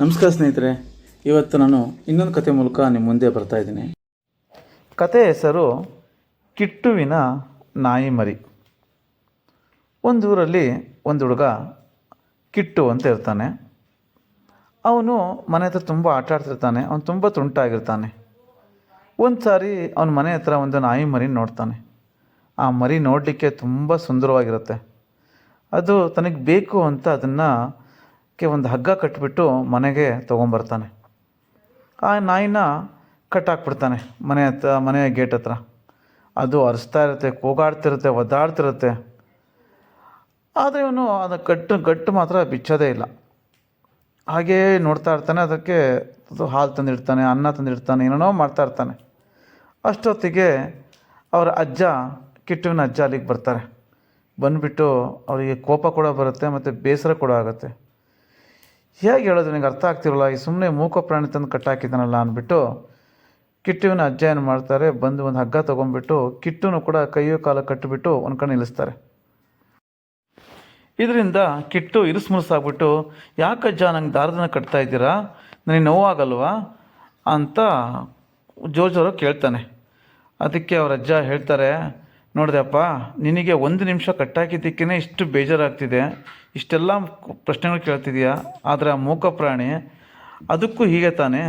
ನಮಸ್ಕಾರ ಸ್ನೇಹಿತರೆ, ಇವತ್ತು ನಾನು ಇನ್ನೊಂದು ಕತೆ ಮೂಲಕ ನಿಮ್ಮ ಮುಂದೆ ಬರ್ತಾ ಇದ್ದೀನಿ. ಕತೆ ಹೆಸರು ಕಿಟ್ಟುವಿನ ನಾಯಿ ಮರಿ. ಒಂದು ಊರಲ್ಲಿ ಒಂದು ಹುಡುಗ ಕಿಟ್ಟು ಅಂತ ಇರ್ತಾನೆ. ಅವನು ಮನೆ ಹತ್ರ ತುಂಬ ಆಟ ಆಡ್ತಿರ್ತಾನೆ, ಅವನು ತುಂಬ ತುಂಟಾಗಿರ್ತಾನೆ. ಒಂದು ಸಾರಿ ಅವನ ಮನೆ ಹತ್ರ ಒಂದು ನಾಯಿ ಮರಿ ನೋಡ್ತಾನೆ. ಆ ಮರಿ ನೋಡಲಿಕ್ಕೆ ತುಂಬ ಸುಂದರವಾಗಿರುತ್ತೆ. ಅದು ತನಗೆ ಬೇಕು ಅಂತ ಅದನ್ನು ಕ್ಕೆ ಒಂದು ಹಗ್ಗ ಕಟ್ಟಿಬಿಟ್ಟು ಮನೆಗೆ ತೊಗೊಂಬರ್ತಾನೆ. ಆ ನಾಯಿನ ಕಟ್ಟಾಕ್ಬಿಡ್ತಾನೆ ಮನೆ ಹತ್ರ ಮನೆಯ ಗೇಟ್ ಹತ್ರ. ಅದು ಅರಿಸ್ತಾ ಇರುತ್ತೆ, ಕೂಗಾಡ್ತಿರುತ್ತೆ, ಒದ್ದಾಡ್ತಿರುತ್ತೆ. ಆದರೆ ಇವನು ಅದು ಕಟ್ಟು ಗಟ್ಟು ಮಾತ್ರ ಬಿಚ್ಚೋದೇ ಇಲ್ಲ. ಹಾಗೇ ನೋಡ್ತಾ ಇರ್ತಾನೆ, ಅದಕ್ಕೆ ಅದು ಹಾಲು ತಂದಿಡ್ತಾನೆ, ಅನ್ನ ತಂದಿಡ್ತಾನೆ, ಏನೇನೋ ಮಾಡ್ತಾ ಇರ್ತಾನೆ. ಅಷ್ಟೊತ್ತಿಗೆ ಅವರ ಅಜ್ಜ, ಕಿಟ್ಟುವಿನ ಅಜ್ಜ ಅಲ್ಲಿಗೆ ಬರ್ತಾರೆ. ಬಂದುಬಿಟ್ಟು ಅವರಿಗೆ ಕೋಪ ಕೂಡ ಬರುತ್ತೆ ಮತ್ತು ಬೇಸರ ಕೂಡ ಆಗುತ್ತೆ. ಹೇಗೆ ಹೇಳೋದು ನನಗೆ ಅರ್ಥ ಆಗ್ತಿರಲ್ಲ? ಈ ಸುಮ್ಮನೆ ಮೂಕ ಪ್ರಾಣಿ ತಂದು ಕಟ್ಟಾಕಿದ್ದಾನಲ್ಲ ಅಂದ್ಬಿಟ್ಟು ಕಿಟ್ಟುವಿನ ಏನು ಮಾಡ್ತಾರೆ. ಬಂದು ಒಂದು ಹಗ್ಗ ತೊಗೊಂಡ್ಬಿಟ್ಟು ಕಿಟ್ಟುನು ಕೂಡ ಕೈಯೋ ಕಾಲ ಕಟ್ಟಿಬಿಟ್ಟು ಒಂದು ಕಣ್ಣು ನಿಲ್ಲಿಸ್ತಾರೆ. ಇದರಿಂದ ಕಿಟ್ಟು ಇರಿಸ್ಮುರುಸಾಗ್ಬಿಟ್ಟು ಯಾಕಜ್ಜ ನಂಗೆ ದಾರದನ್ನ ಕಟ್ತಾ ಇದ್ದೀರಾ? ನನಗೆ ನೋವಾಗಲ್ವಾ? ಅಂತ ಜೋರು ಜೋರು ಕೇಳ್ತಾನೆ. ಅದಕ್ಕೆ ಅವರ ಅಜ್ಜ ಹೇಳ್ತಾರೆ ನೋಡಿದೆಪ್ಪ ನಿನಗೆ ಒಂದು ನಿಮಿಷ ಕಟ್ಟಾಕಿದ್ದಕ್ಕೇ ಇಷ್ಟು ಬೇಜಾರಾಗ್ತಿದೆ. ಇಷ್ಟೆಲ್ಲ ಪ್ರಶ್ನೆಗಳು ಕೇಳ್ತಿದೆಯಾ ಆದರೆ ಆ ಮೂಕ ಪ್ರಾಣಿ, ಅದಕ್ಕೂ ಹೀಗೆ ತಾನೆ,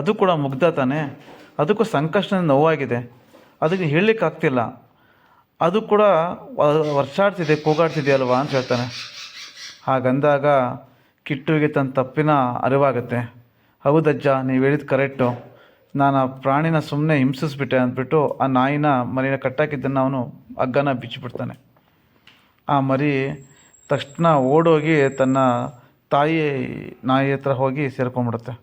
ಅದು ಕೂಡ ಮುಗ್ಧ ತಾನೆ, ಅದಕ್ಕೂ ಸಂಕಷ್ಟ ನೋವಾಗಿದೆ. ಅದಕ್ಕೆ ಹೇಳಲಿಕ್ಕಾಗ್ತಿಲ್ಲ ಅದು ಕೂಡ ವರ್ಷಾಡ್ತಿದೆ, ಕೂಗಾಡ್ತಿದೆ ಅಲ್ವಾ ಅಂತ ಹೇಳ್ತಾನೆ. ಹಾಗಂದಾಗ ಕಿಟ್ಟುವಿಗೆ ತನ್ನ ತಪ್ಪಿನ ಅರಿವಾಗುತ್ತೆ. ಹೌದಜ್ಜ, ನೀವು ಹೇಳಿದ ಕರೆಕ್ಟು. ನಾನು ಆ ಪ್ರಾಣಿನ ಸುಮ್ಮನೆ ಹಿಂಸಿಸ್ಬಿಟ್ಟೆ ಅಂದ್ಬಿಟ್ಟು ಆ ನಾಯಿನ ಮರಿನ ಕಟ್ಟಾಕಿದ್ದನ್ನು ಅವನು ಹಗ್ಗನ ಬಿಚ್ಚಿಬಿಡ್ತಾನೆ. ಆ ಮರಿ ತಕ್ಷಣ ಓಡೋಗಿ ತನ್ನ ತಾಯಿ ನಾಯಿ ಹತ್ರ ಹೋಗಿ ಸೇರ್ಕೊಂಡ್ಬಿಡುತ್ತೆ.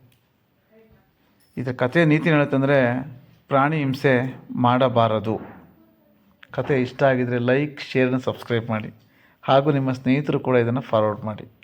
ಇದರ ಕಥೆ ನೀತಿ ಹೇಳುತ್ತಂದರೆ ಪ್ರಾಣಿ ಹಿಂಸೆ ಮಾಡಬಾರದು. ಕತೆ ಇಷ್ಟ ಆಗಿದರೆ ಲೈಕ್ ಶೇರ್ನ ಸಬ್ಸ್ಕ್ರೈಬ್ ಮಾಡಿ. ಹಾಗೂ ನಿಮ್ಮ ಸ್ನೇಹಿತರು ಕೂಡ ಇದನ್ನು ಫಾರ್ವರ್ಡ್ ಮಾಡಿ.